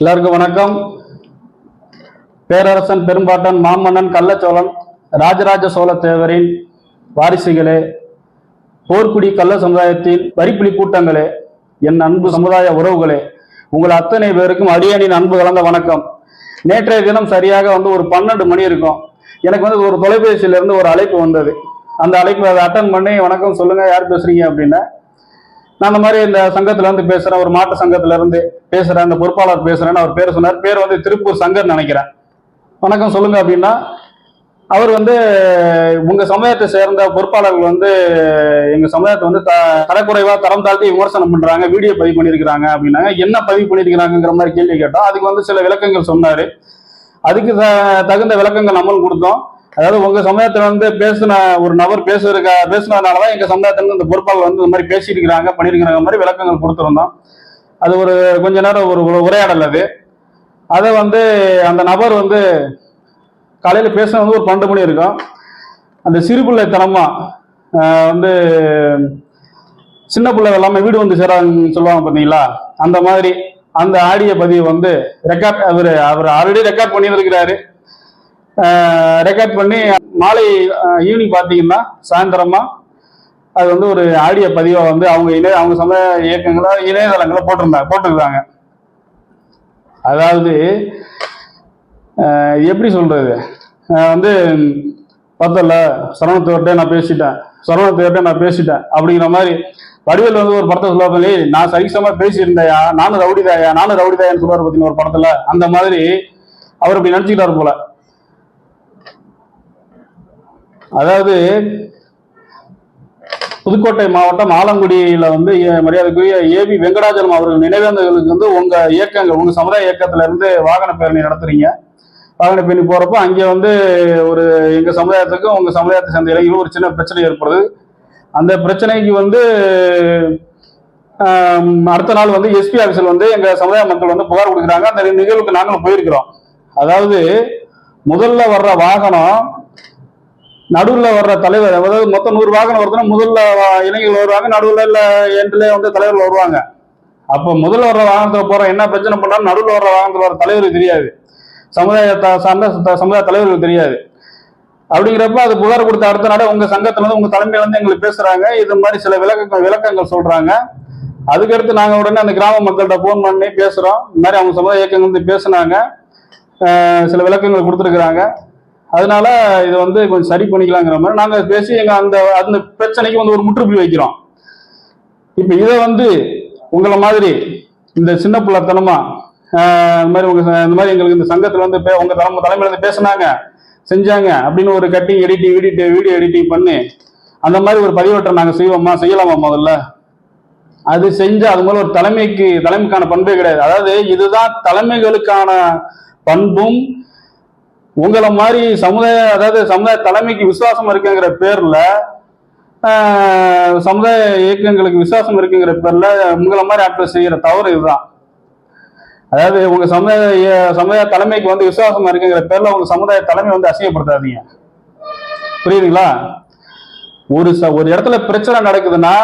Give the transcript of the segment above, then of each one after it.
எல்லாருக்கும் வணக்கம். பேரரசன் பெரும்பாட்டன் மாமன்னன் கள்ளச்சோழன் ராஜராஜ சோழ தேவரின் வாரிசுகளே போர்க்குடி கள்ள சமுதாயத்தின் வரிப்புலி கூட்டங்களே என் அன்பு சமுதாய உறவுகளே உங்கள் அத்தனை பேருக்கும் அடியனின் அன்பு கலந்த வணக்கம். நேற்றைய தினம் சரியாக வந்து ஒரு பன்னெண்டு மணி இருக்கும். எனக்கு வந்து ஒரு தொலைபேசியிலிருந்து ஒரு அழைப்பு வந்தது. அந்த அழைப்பு அதை அட்டன் பண்ணி வணக்கம் சொல்லுங்க யார் பேசுறீங்க அப்படின்னு. நான் அந்த மாதிரி இந்த சங்கத்துல இருந்து பேசுறேன் ஒரு மாட்டு சங்கத்துல இருந்து பேசுறேன் அந்த பொறுப்பாளர் பேசுறேன்னு அவர் பேர் சொன்னார். பேர் வந்து திருப்பூர் சங்கர் நினைக்கிறேன். வணக்கம் சொல்லுங்க அப்படின்னா அவர் வந்து உங்க சமுதாயத்தை சேர்ந்த பொறுப்பாளர்கள் வந்து எங்க சமுதாயத்தை வந்து த- தரக்குறைவா தரம் தாழ்த்தி விமர்சனம் பண்றாங்க வீடியோ பதிவு பண்ணியிருக்கிறாங்க அப்படின்னாங்க. என்ன பதிவு பண்ணியிருக்கிறாங்கிற மாதிரி கேள்வி கேட்டோம். அதுக்கு வந்து சில விளக்கங்கள் சொன்னாரு. அதுக்கு த- தகுந்த விளக்கங்கள் நம்மளும் கொடுத்தோம். அதாவது உங்க சமுதாயத்துல வந்து பேசின ஒரு நபர் பேசுறதுக்கு பேசுனதுனாலதான் எங்க சமுதாயத்துல இந்த பொறுப்பாளர் வந்து இந்த மாதிரி பேசியிருக்கிறாங்க பண்ணியிருக்கிறாங்க மாதிரி விளக்கங்கள் கொடுத்துருந்தோம். அது ஒரு கொஞ்ச நேரம் ஒரு உரையாடல் அது. அதை வந்து அந்த நபர் வந்து காலையில் பேச வந்து ஒரு பன்னெண்டு மணி இருக்கும். அந்த சிறு பிள்ளைத்தனமா வந்து சின்ன பிள்ளை எல்லாமே வீடு வந்து சேராங்கன்னு சொல்லுவாங்க பார்த்தீங்களா? அந்த மாதிரி அந்த ஆடியோ பதிவு வந்து ரெக்கார்ட் அவர் அவர் ஆல்ரெடி ரெக்கார்ட் பண்ணியிருக்கிறாரு. ரெக்கார்ட் பண்ணி மாலை ஈவினிங் பார்த்தீங்கன்னா சாயந்தரமாக அது வந்து ஒரு ஆடியோ பதிவாக வந்து அவங்க இணைய அவங்க சமய இயக்கங்களா இணையதளங்களை போட்டிருந்தாங்க போட்டிருக்காங்க. அதாவது எப்படி சொல்றது? வந்து பார்த்தல சரவணத்தோர்கிட்ட நான் பேசிட்டேன். சரவணத்தோர்கிட்ட நான் பேசிட்டேன். அப்படிங்கிற மாதிரி வடிவேல் வந்து ஒரு படத்தை சொல்லுவாங்க "ஏய், நான் சரிசமா பேசியிருந்தேயா? நானும் ரவுடிதாயா? நானும் ரவுடிதாயான்னு சொல்லுவார் பார்த்தீங்கன்னா ஒரு படத்துல? அந்த மாதிரி அவர் அப்படி நினைச்சுக்கிட்டாரு போல. அதாவது புதுக்கோட்டை மாவட்டம் ஆலங்குடியில வந்து ஏ- மரியாதைக்குரிய ஏபி வெங்கடாஜலம் அவர்கள் நினைவேந்தர்களுக்கு வந்து உங்க இயக்கங்கள் உங்க சமுதாய இயக்கத்துல இருந்து வாகன பேரணி நடத்துறீங்க. வாகன பேரணி போறப்போ அங்கே வந்து ஒரு எங்க சமுதாயத்துக்கும் உங்க சமுதாயத்தை சேர்ந்த இளைஞர்களும் ஒரு சின்ன பிரச்சனை ஏற்படுது. அந்த பிரச்சனைக்கு வந்து அடுத்த நாள் வந்து எஸ்பி ஆஃபீஸில் வந்து எங்க சமுதாய மக்கள் வந்து புகார் கொடுக்குறாங்க. அந்த நிகழ்வுக்கு நாங்களும் போயிருக்கிறோம். அதாவது முதல்ல வர்ற வாகனம் நடுவில் வர்ற தலைவர் அதாவது மொத்தம் நூறு வாகனம் வருதுன்னா முதல்ல இளைஞர்கள் வருவாங்க நடுவில் இல்லை எண்டுல வந்து தலைவர்கள் வருவாங்க. அப்போ முதல்ல வர்ற வாகனத்தில் போகிற என்ன பிரச்சனை பண்ணாலும் நடுவில் வர்ற வாகனத்தில் வர தலைவருக்கு தெரியாது. சமுதாயத்தை சார்ந்த சமுதாய தலைவர்களுக்கு தெரியாது. அப்படிங்கிறப்ப அது புகார் கொடுத்த அடுத்த நாளே உங்க சங்கத்திலேருந்து உங்க தலைமையில எங்களுக்கு பேசுறாங்க. இது மாதிரி சில விளக்கங்கள் விளக்கங்கள் சொல்றாங்க. அதுக்கடுத்து நாங்கள் உடனே அந்த கிராம மக்கள்கிட்ட ஃபோன் பண்ணி பேசுகிறோம் இந்த மாதிரி அவங்க சமுதாய இயக்கங்கள் வந்து பேசுனாங்க. சில விளக்கங்கள் கொடுத்துருக்குறாங்க. அதனால இது வந்து கொஞ்சம் சரி பண்ணிக்கலாங்கிற மாதிரி நாங்க பேசி எங்க அந்த அந்த பிரச்சனைக்கு வந்து ஒரு முற்றுப்புள்ளி வைக்கிறோம். இப்ப இதை வந்து உங்களை மாதிரி இந்த சின்ன பிள்ளைத்தனமா இந்த மாதிரி உங்க இந்த மாதிரி எங்களுக்கு இந்த சங்கத்துல வந்து பே- உங்க தலைமை தலைமையில இருந்து பேசுனாங்க செஞ்சாங்க அப்படின்னு ஒரு cutting editing video video editing பண்ணி அந்த மாதிரி ஒரு பதிவேற்றம் நாங்க செய்வோமா செய்யலாமா முதல்ல? அது செஞ்சா அது மூலம் ஒரு தலைமைக்கு தலைமைக்கான பண்பே கிடையாது. அதாவது இதுதான் தலைமைகளுக்கான பண்பும் உங்களை மாதிரி சமுதாய அதாவது சமுதாய தலைமைக்கு விசுவாசம் இருக்குங்கிற பேர்ல சமுதாய இயக்கங்களுக்கு விசுவாசம் இருக்குங்கிற பேர்ல உங்களை மாதிரி ஆட்கள் செய்கிற தவறு இதுதான். அதாவது உங்க சமுதாய சமுதாய தலைமைக்கு வந்து விசுவாசமாக இருக்குங்கிற பேர்ல உங்க சமுதாய தலைமை வந்து அசிங்கப்படுத்தாதீங்க. புரியுதுங்களா? ஒரு ச ஒரு இடத்துல பிரச்சனை நடக்குதுன்னா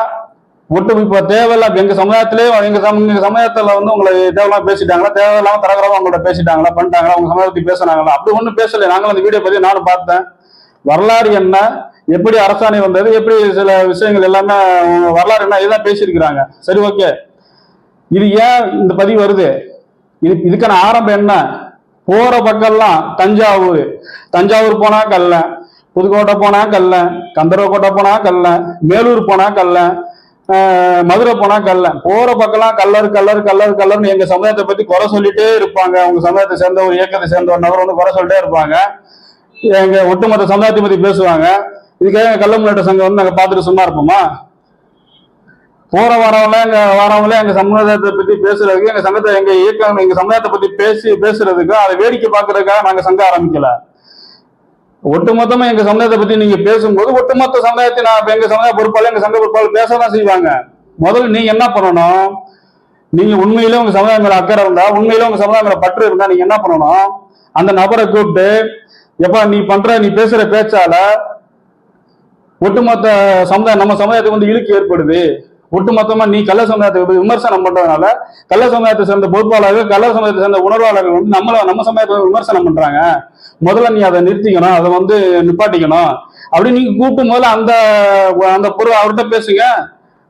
ஒட்டு இப்ப தேவையில்லாம் எங்க சமுதாயத்திலே எங்க எங்க சமுதாயத்துல வந்து உங்களை தேவையில்லாம பேசிட்டாங்களா தேவையில்லாம தரகரமா உங்கள்ட்ட பேசிட்டாங்களா பண்ணிட்டாங்களா உங்க சமுதாயத்தை பேசுனாங்களா? அப்படி ஒண்ணும் பேசல. நாங்களும் அந்த வீடியோ பத்தி நானும் பார்த்தேன். வரலாறு என்ன? எப்படி அரசாணை வந்தது? எப்படி சில விஷயங்கள் எல்லாமே வரலாறு என்ன? இதெல்லாம் பேசியிருக்கிறாங்க. சரி ஓகே. இது ஏன் இந்த பதிவு வருது? இது இதுக்கான ஆரம்பம் என்ன? போற பக்கம்லாம் தஞ்சாவூர். தஞ்சாவூர் போனா கல்ல. புதுக்கோட்டை போனா கல்ல. கந்தரவக்கோட்டை போனா கல்ல. மேலூர் போனா கல்ல. மதுரை போனா கல்ல. போற பக்கம்லாம் கல்லர் கல்லர் கல்லர் கல்லர்னு எங்க சமுதாயத்தை பத்தி குறை சொல்லிட்டே இருப்பாங்க. உங்க சமுதாயத்தை சேர்ந்த ஒரு இயக்கத்தை சேர்ந்த ஒரு நபர் வந்து குறை சொல்லிட்டே இருப்பாங்க. எங்க ஒட்டுமொத்த சமுதாயத்தை பத்தி பேசுவாங்க. இதுக்காக கள்ள முன்னேற்ற சங்கம் வந்து நாங்க பார்த்துட்டு சும்மா இருப்போமா? போற வரவங்கள எங்க வரவங்களே எங்க சமுதாயத்தை பத்தி பேசுறதுக்கு எங்க சங்கத்தை எங்க இயக்கம் எங்க சமுதாயத்தை பத்தி பேசி பேசுறதுக்கு அதை வேடிக்கை பார்க்கறதுக்காக நாங்க சங்கம் ஆரம்பிக்கல. ஒட்டுமொத்தமா எங்க சமுதாயத்தை பத்தி நீங்க பேசும்போது ஒட்டுமொத்த சமுதாயத்தை நான் எங்க சமுதாய பொறுப்பாளர் எங்க சங்க பொறுப்பாளர் பேசதான் செய்வாங்க. முதல்ல நீங்க என்ன பண்ணணும்? நீங்க உண்மையிலே உங்க சமுதாயம் மேல அக்கறை இருந்தா உண்மையிலே உங்க சமுதாயம் மேல பற்று இருந்தா நீங்க என்ன பண்ணணும்? அந்த நபரை கூப்பிட்டு எப்பா நீ பண்ற நீ பேசுற பேச்சால ஒட்டுமொத்த சமுதாயம் நம்ம சமுதாயத்துக்கு வந்து இழுக்கு ஏற்படுது. ஒட்டுமொத்தமா நீ கள்ள சமுதாயத்தை விமர்சனம் பண்றதுனால கள்ள சமுதாயத்தை சேர்ந்த பொறுப்பாளர்கள் கள்ள சமுதாயத்தை சேர்ந்த உணர்வாளர்கள் வந்து நம்மள நம்ம சமுதாயத்தை விமர்சனம் பண்றாங்க. முதல்ல நீ அதை நிறுத்திக்கணும் அதை வந்து நிப்பாட்டிக்கணும். அப்படி நீங்க கூப்பிட்டு முதல்ல அந்த அந்த பொருள் அவர்கிட்ட பேசுங்க.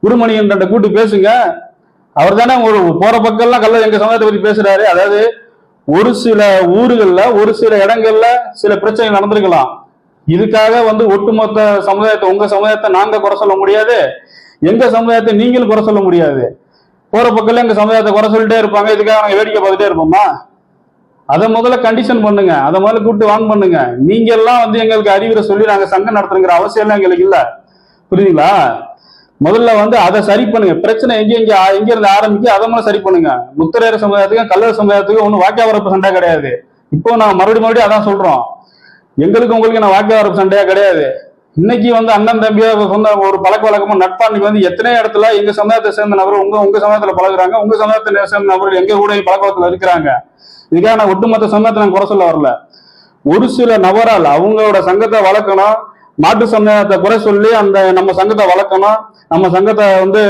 குருமணி என்ற கூட்டு பேசுங்க. அவர் தானே ஒரு போற பக்கம்லாம் கள்ள எங்க சமுதாயத்தை பத்தி பேசுறாரு. அதாவது ஒரு சில ஊர்கள்ல ஒரு சில இடங்கள்ல சில பிரச்சனை நடந்திருக்கலாம். இதுக்காக வந்து ஒட்டுமொத்த சமுதாயத்தை உங்க சமுதாயத்தை நாங்க குறை சொல்ல முடியாது. எங்க சமுதாயத்தை நீங்களும் குறை சொல்ல முடியாது. போற பக்கத்துல எங்க சமுதாயத்தை குறை சொல்லிட்டே இருப்பாங்க. இதுக்காக நாங்க வேடிக்கை பார்த்துட்டே இருப்போமா? அதை முதல்ல கண்டிஷன் பண்ணுங்க. அதை முதல்ல கூப்பிட்டு வாங்க பண்ணுங்க. நீங்க எல்லாம் வந்து எங்களுக்கு அறிவுரை சொல்லி நாங்க சங்கம் நடத்துறங்கிற அவசியம் எல்லாம் எங்களுக்கு இல்ல. புரியுதுங்களா? முதல்ல வந்து அதை சரி பண்ணுங்க. பிரச்சனை எங்க எங்க எங்க இருந்து ஆரம்பிக்க அதை முதல்ல சரி பண்ணுங்க. முத்திரையர் சமுதாயத்துக்கும் கல்லூரி சமுதாயத்துக்கும் ஒன்றும் வாக்கிய வரப்பு சண்டை கிடையாது. இப்போ நான் மறுபடியும் மறுபடியும் அதான் சொல்றோம். எங்களுக்கு உங்களுக்கு நான் வாக்கிய வரப்பு சண்டையா கிடையாது. இன்னைக்கு வந்து அண்ணன் தம்பியா சொந்த ஒரு பழக்க வழக்கமும் நட்பா இன்னைக்கு வந்து எத்தனை இடத்துல எங்க சமுதாயத்தை சேர்ந்த நபர் உங்க உங்க சமுதாயத்துல பழகுறாங்க உங்க சமுதாயத்தை சேர்ந்த நபர்கள் எங்க கூட பழக்க வழக்கத்துல இருக்கிறாங்க? இதுக்காக நான் ஒட்டுமொத்த சமுதாயத்தை நான் குறை சொல்ல வரல. ஒரு சில நபரால் அவங்களோட சங்கத்தை வளர்க்கணும் மாட்டு சமுதாயத்தை குறை சொல்லி அந்த நம்ம சங்கத்தை வளர்க்கணும் நம்ம சங்கத்தை வந்து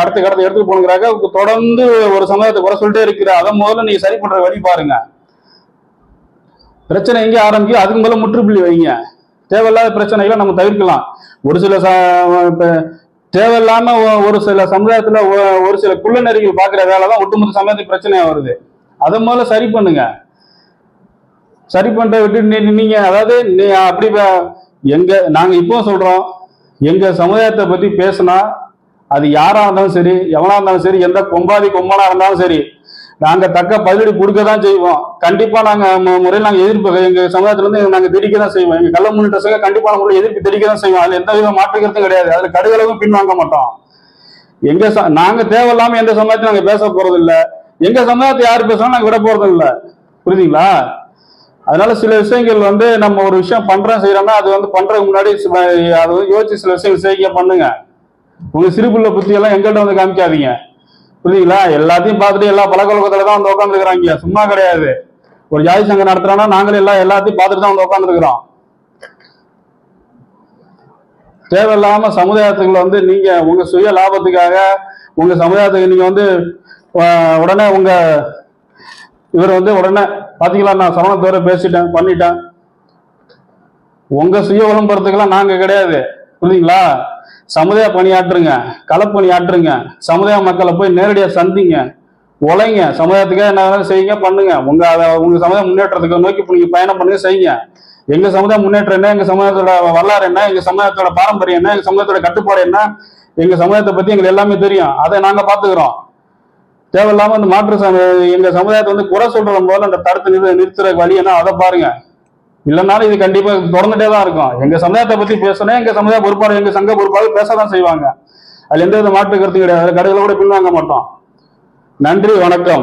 அடுத்த கடத்தை எடுத்து போனுங்கிறாங்க தொடர்ந்து ஒரு சமுதாயத்தை குறை சொல்லிட்டே இருக்கிற அதை முதல்ல நீங்க சரி பண்ற வழி பாருங்க. பிரச்சனை எங்கே ஆரம்பிக்கும் அதுக்கு மேல முற்றுப்புள்ளி வைங்க. தேவையில்லாத பிரச்சனைகளை நம்ம தவிர்க்கலாம். ஒரு சில தேவையில்லாம ஒரு சில சமுதாயத்துல ஒரு சில குள்ள நெறிகள் பாக்குற வேலை தான் ஒட்டுமொத்த சமுதாயத்துக்கு பிரச்சனையா வருது. அதை முதல்ல சரி பண்ணுங்க. சரி பண்ற விட்டு நீ- நீங்க அதாவது நீ அப்படி எங்க நாங்க இப்போ சொல்றோம் எங்க சமுதாயத்தை பத்தி பேசினா அது யாரா இருந்தாலும் சரி எவனா இருந்தாலும் சரி எந்த கொம்பாதி கொம்பனா இருந்தாலும் சரி நாங்க தக்க பதிலடி கொடுக்க தான் செய்வோம். கண்டிப்பா நாங்க முறையில் நாங்க எதிர்ப்பு எங்க சமுதாயத்துல இருந்து நாங்க தெரிவிக்க தான் செய்வோம். எங்க கள்ள முன்னேற்ற சங்கம் கண்டிப்பான முறையில் எதிர்ப்பு தெரிவிக்க தான் செய்வோம். அதுல எந்த வித மாற்றுக்கிறதும் கிடையாது. அதுல கடுகளவும் பின்வாங்க மாட்டோம். எங்க நாங்க தேவையில்லாம எந்த சமுதாயத்தையும் நாங்க பேச போறது இல்ல எங்க சமுதாயத்தை யாரு பேசணும் நாங்க விட போறது இல்ல புரியுதுங்களா? அதனால சில விஷயங்கள் வந்து நம்ம ஒரு விஷயம் பண்றோம் செய்யறோம்னா அது வந்து பண்றதுக்கு முன்னாடி அதை அது யோசிச்சு சில விஷயங்கள் செய்ய பண்ணுங்க. உங்க சிறுபுள்ள புத்தியெல்லாம் எங்கள்கிட்ட வந்து காமிக்காதீங்க. புரியுதுங்களா? எல்லாத்தையும் பார்த்துட்டு எல்லா பழக்கவழக்கத்துல தான் வந்து உட்காந்துருக்காங்க சும்மா கிடையாது. ஒரு ஜாதி சங்கம் நடத்துறோம்னா நாங்களும் எல்லாம் எல்லாத்தையும் பார்த்துட்டு தான் வந்து உட்காந்துருக்குறோம் தேவையில்லாம சமுதாயத்துக்குள்ள வந்து நீங்க உங்க சுய லாபத்துக்காக உங்க சமுதாயத்துக்கு நீங்க வந்து உடனே உங்க இவர் வந்து உடனே பாத்தீங்களா நான் சமணத்தோட பேசிட்டேன் பண்ணிட்டேன். உங்க சுய விளம்பரத்துக்கெல்லாம் நாங்க கிடையாது. புரியுதுங்களா? சமுதாய பணியாற்றுங்க களப்பணியாற்றுங்க சமுதாய மக்களை போய் நேரடியாக சந்திங்க உழைங்க. சமுதாயத்துக்காக என்ன வேணாலும் செய்யுங்க பண்ணுங்க. உங்க அதை உங்க சமுதாய முன்னேற்றத்துக்கு நோக்கி இப்ப நீங்க பயணம் பண்ணுங்க செய்யுங்க. எங்க சமுதாய முன்னேற்றம் என்ன? எங்க சமுதாயத்தோட வரலாறு என்ன? எங்க சமுதாயத்தோட பாரம்பரியம் என்ன? எங்க சமுதாயத்தோட கட்டுப்பாடு என்ன? எங்க சமுதாயத்தை பத்தி எங்களுக்கு எல்லாமே தெரியும். அதை நாங்க பாத்துக்கிறோம் தேவையில்லாம இந்த மாற்று எங்க சமுதாயத்தை வந்து குறை சொல்றது போல அந்த தடுத்து நிறுத்த நிறுத்துற வழி என்ன? அதை பாருங்க. இல்லைனாலும் இது கண்டிப்பா தொடர்ந்துட்டே தான் இருக்கும். எங்க சமுதாயத்தை பத்தி பேசணும் எங்க சமுதாய பொறுப்பாளர் எங்க சங்க பொறுப்பாளர் பேசதான் செய்வாங்க. அதுல எந்த வித மாற்று கருத்து கிடையாது. கடைகளை கூட பின்வாங்க மாட்டோம். நன்றி வணக்கம்.